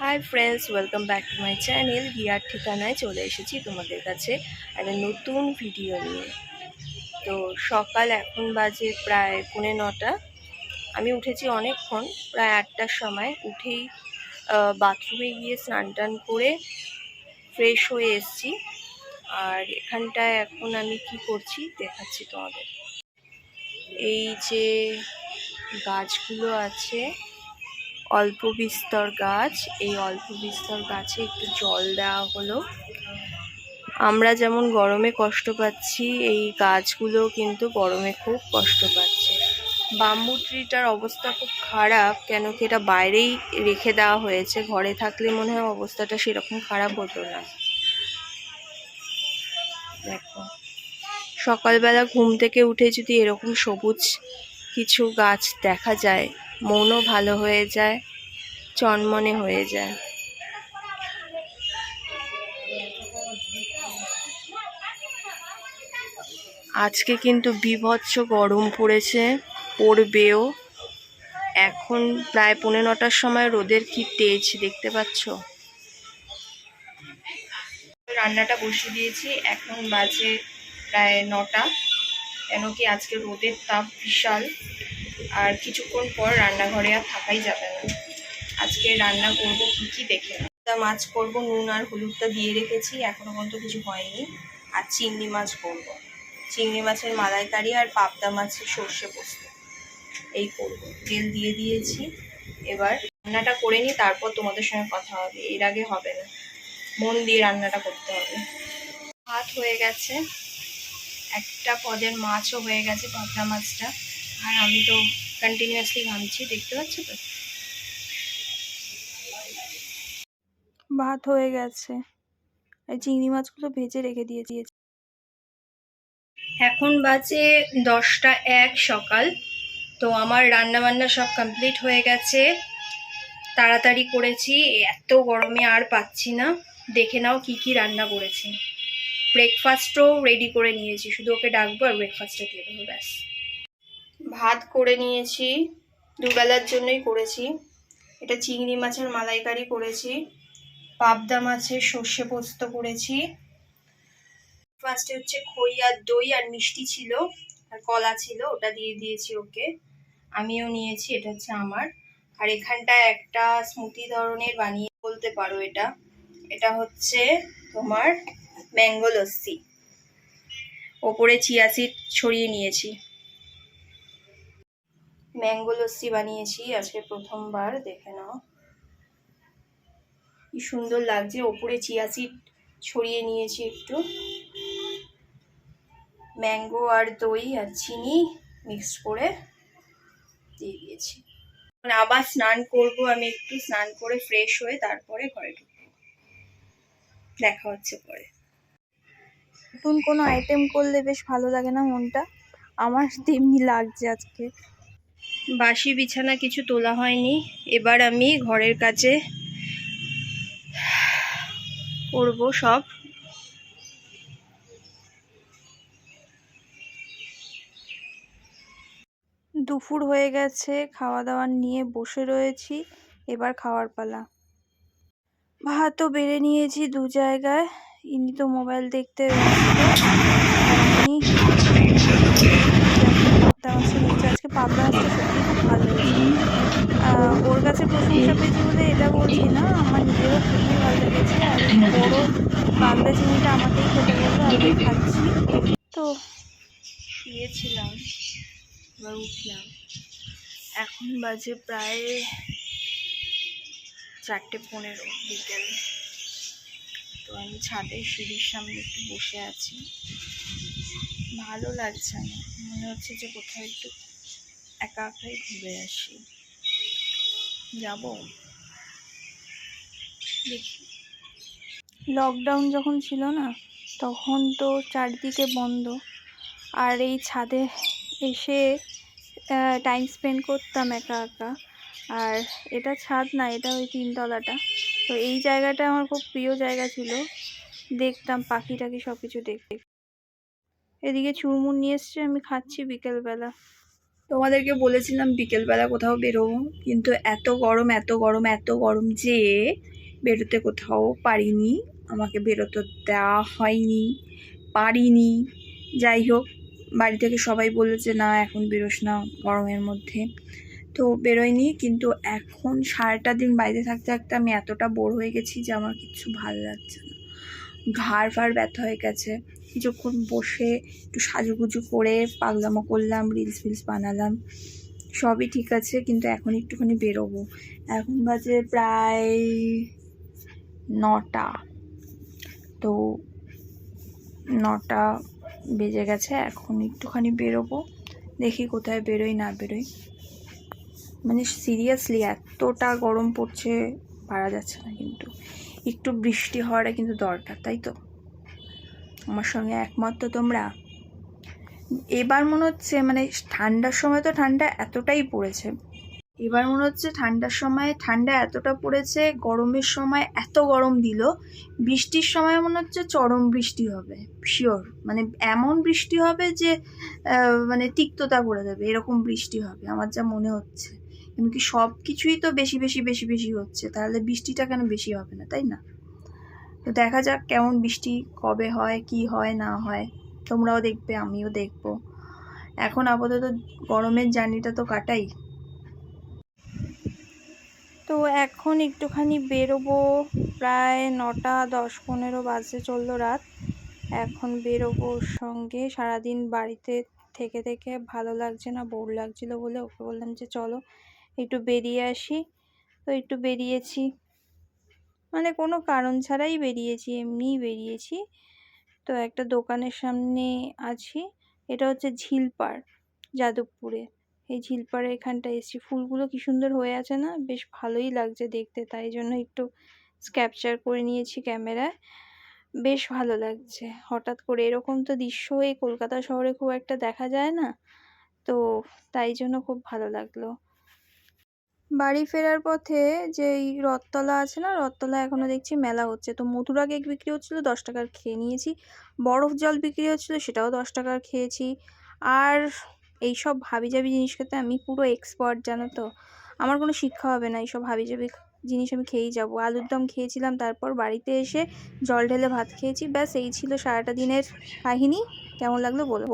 Hi friends welcome back to my channel gear ঠিকানায় চলে এসেছি তোমাদের কাছে একটা নতুন ভিডিও নিয়ে। তো সকাল এখন বাজে প্রায় পৌনে নটা। আমি উঠেছি অনেকক্ষণ, প্রায় আটটার সময়। উঠেই বাথরুমে গিয়ে স্নান টান করে ফ্রেশ হয়ে এসেছি। আর এখানটায় এখন আমি কি করছি দেখাচ্ছি তোমাদের। এই যে গাছগুলো আছে অল্প বিস্তর গাছ। এই অল্প বিস্তর গাছে একটু জল দেওয়া হলো। আমরা যেমন গরমে কষ্ট পাচ্ছি, এই গাছগুলো কিন্তু গরমে খুব কষ্ট পাচ্ছে। বাম্বু ট্রিটার অবস্থা খুব খারাপ, কেন কি এটা বাইরেই রেখে দেওয়া হয়েছে। ঘরে থাকলে মনে হয় অবস্থাটা সেরকম খারাপ হতো না। দেখো, সকালবেলা ঘুম থেকে উঠে যদি এরকম সবুজ কিছু গাছ দেখা যায় মনও ভালো হয়ে যায়, চনমনে হয়ে যায়। আজকে কিন্তু বিভৎস গরম পড়েছে, পড়বেও। এখন প্রায় পৌনে নটার সময় রোদের কি তেজ দেখতে পাচ্ছ? রান্নাটা বসিয়ে দিয়েছি, এখন বাজে প্রায় নটা। কেন কি আজকে রোদের তাপ বিশাল। আর কিছুক্ষণ পর রান্নাঘরে আর থাকাই যাবে না। আজকে রান্না করব কি কি দেখে মাছ করব, নুন আর হলুদটা দিয়ে রেখেছি, এখনও পর্যন্ত কিছু হয়নি। আর চিংড়ি মাছ করব। চিংড়ি মাছের মালাইকারি আর পাবদা মাছের সর্ষে পোস্ত। এই করব। তেল দিয়ে দিয়েছি। এবার রান্নাটা করে নিই তারপর তোমাদের সঙ্গে কথা হবে। এর আগে হবে না। মন দিয়ে রান্নাটা করতে হবে। ভাত হয়ে গেছে। একটা পদের মাছও হয়ে গেছে পাবদা মাছটা। আর আমি তো কন্টিনিউয়াসলি ঘামছি দেখতে পাচ্ছ তো? ভাত হয়ে গেছে। এই চিংড়ি মাছগুলো ভেজে রেখে দিয়ে দিয়েছি। এখন বাজে দশটা এক সকাল। তো আমার রান্না বান্না সব কমপ্লিট হয়ে গেছে। তাড়াতাড়ি করেছি এত গরমে আর পাচ্ছি না। দেখে নাও কি কি রান্না করেছি। ব্রেকফাস্টও রেডি করে নিয়েছি শুধু ওকে ডাকবো আর ব্রেকফাস্টটা দিয়ে দেবো ব্যাস। ভাত করে নিয়েছি, দুবেলার জন্যই করেছি। এটা চিংড়ি মাছের মালাইকারি করেছি, পাবদা মাছের সর্ষে পোস্ত করেছি। ফার্স্টে হচ্ছে খই আর দই আর মিষ্টি ছিল, আর কলা ছিল, ওটা দিয়ে দিয়েছি ওকে। আমিও নিয়েছি, এটা হচ্ছে আমার। আর এখানটায় একটা স্মুদি ধরনের বানিয়ে বলতে পারো এটা। এটা হচ্ছে তোমার ম্যাঙ্গো লস্যি। ওপরে চিয়া ছড়িয়ে নিয়েছি। ম্যাঙ্গো লস্যি বানিয়েছি আজকে প্রথমবার, দেখে নাও। কি সুন্দর লাগছে, ওপরে চিয়া সিড ছড়িয়ে নিয়েছি একটু। ম্যাঙ্গো আর দই আর চিনি মিক্সড করে দিয়ে দিয়েছি। আবার স্নান করব, আমি একটু স্নান করে ফ্রেশ হয়ে তারপরে ঘরে ঢুকবো। দেখা হচ্ছে পরে। নতুন কোনো আইটেম করলে বেশ ভালো লাগে না মনটা? আমার তেমনি লাগছে আজকে। বাসি বিছানা কিছু তোলা হয়নি। এবার আমি ঘরের কাছে করব সব। দুপুর হয়ে গেছে খাওয়া দাওয়া নিয়ে বসে রয়েছি, এবার খাওয়ার পালা। ভাতও বেড়ে নিয়েছি দু জায়গায়, ইনি তো মোবাইল দেখতে পাবদা মাছটা নিয়েছি আজকে পাবদা মাছটা সত্যি খুব ভালো লেগেছে। ওর কাছে প্রশংসা পেয়েছি বলে এটা বলছি না আমার নিজেরও খুবই ভালো লেগেছে আর বড় পাবদা চিংড়িটা আমাকেই খেতে বলল আমি খাচ্ছি। তো শুয়েছিলাম এবার উঠলাম। এখন বাজে প্রায় চারটে পনেরো বিকেল। তো আমি ছাদে সিঁড়ির সামনে একটু বসে আছি। ভালো লাগছে না। মনে হচ্ছে যে কোথাও একটু একা একাই ঘুরে আসি। যাব? লকডাউন যখন ছিল না, তখন তো চারদিকে বন্ধ। আর এই ছাদে এসে টাইম স্পেন্ড করতাম একা একা। আর এটা ছাদ না, এটা ওই তিনতলাটা। তো এই জায়গাটা আমার খুব প্রিয় জায়গা ছিল। দেখতাম পাখি টাখি সব কিছু দেখতে। এদিকে চুরমুর নিয়ে এসছে, আমি খাচ্ছি বিকেলবেলা। তোমাদেরকে বলেছিলাম বিকেলবেলা কোথাও বেরোবো, কিন্তু এত গরম এত গরম এত গরম যে বেরোতে কোথাও পারিনি। আমাকে বেরোতে দেওয়া হয়নি, পারিনি। যাই হোক, বাড়ি থেকে সবাই বলেছে, না, এখন বেরোস না গরমের মধ্যে। তো বেরোয়নি, কিন্তু এখন সারাটা দিন বাইরে থাকতে থাকতে আমি এতটা বোর হয়ে গেছি যে আমার কিচ্ছু ভালো লাগছে না। ঘাড় ফাড় ব্যথা হয়ে গেছে। কিছুক্ষণ বসে একটু সাজুগুজু করে পাগলামো করলাম রিলস ফিলস বানালাম, সবই ঠিক আছে, কিন্তু এখন একটুখানি বেরোবো। এখন বাজে প্রায় নটা। তো নটা বেজে গেছে, এখন একটুখানি বেরোবো, দেখি কোথায় বেরোই, না বেরোই। মানে সিরিয়াসলি এতটা গরম পড়ছে পারা যাচ্ছে না কিন্তু। একটু বৃষ্টি হওয়াটা কিন্তু দরকার, তাই তো? আমার সঙ্গে একমত তো তোমরা? এবার মনে হচ্ছে মানে ঠান্ডার সময় তো ঠান্ডা এতটাই পড়েছে। এবার মনে হচ্ছে ঠান্ডার সময় ঠান্ডা এতটা পড়েছে, গরমের সময় এত গরম দিল, বৃষ্টির সময় মনে হচ্ছে চরম বৃষ্টি হবে শিওর মানে এমন বৃষ্টি হবে যে মানে তিক্ততা করে দেবে, এরকম বৃষ্টি হবে, আমার যা মনে হচ্ছে। কিন্তু কি সব কিছুই তো বেশি বেশি বেশি বেশি হচ্ছে, তাহলে বৃষ্টিটা কেন বেশি হবে না, তাই না? তো দেখা যাক কেমন বৃষ্টি কবে হয়, কি হয়, না হয়। তোমরাও দেখবে, আমিও দেখব। এখন আপাতত গরমের জার্নিটা তো কাটাই। তো এখন একটুখানি বেরোবো, প্রায় নটা দশ পনেরো বাজে চলল রাত। এখন বেরোবো সঙ্গে, সারাদিন বাড়িতে থেকে থেকে ভালো লাগছে না, বোর লাগছিল বলে ওকে বললাম যে চলো, একটু বেরিয়ে আসি। তো একটু বেরিয়েছি। মানে কোনো কারণ ছাড়াই বেরিয়েছি, এমনিই বেরিয়েছি। তো একটা দোকানের সামনে আছি, এটা হচ্ছে ঝিলপাড় যাদবপুরে। এই ঝিলপাড়ের এখানটা এসেছি। ফুলগুলো কি সুন্দর হয়ে আছে না? বেশ ভালোই লাগছে দেখতে, তাই জন্য একটু ক্যাপচার করে নিয়েছি ক্যামেরায়। বেশ ভালো লাগছে। হঠাৎ করে এরকম তো দৃশ্য এই কলকাতা শহরে খুব একটা দেখা যায় না। তো তাই জন্য খুব ভালো লাগল। বাড়ি ফেরার পথে যে এই রথতলা আছে না, রথতলা এখনও দেখছি মেলা হচ্ছে। তো মথুরা কেক বিক্রি হচ্ছিল, দশ টাকার খেয়ে নিয়েছি। বরফ জল বিক্রি হচ্ছিল, সেটাও দশ টাকার খেয়েছি। আর এই সব হাবিজাবি জিনিস খেতে আমি পুরো এক্সপার্ট জানো তো? আমার কোনো শিক্ষা হবে না, এইসব হাবিজাবি জিনিস আমি খেয়েই যাব। আলুর দম খেয়েছিলাম, তারপর বাড়িতে এসে জল ঢেলে ভাত খেয়েছি। ব্যাস, এই ছিল সারাটা দিনের কাহিনী। কেমন লাগল বলো।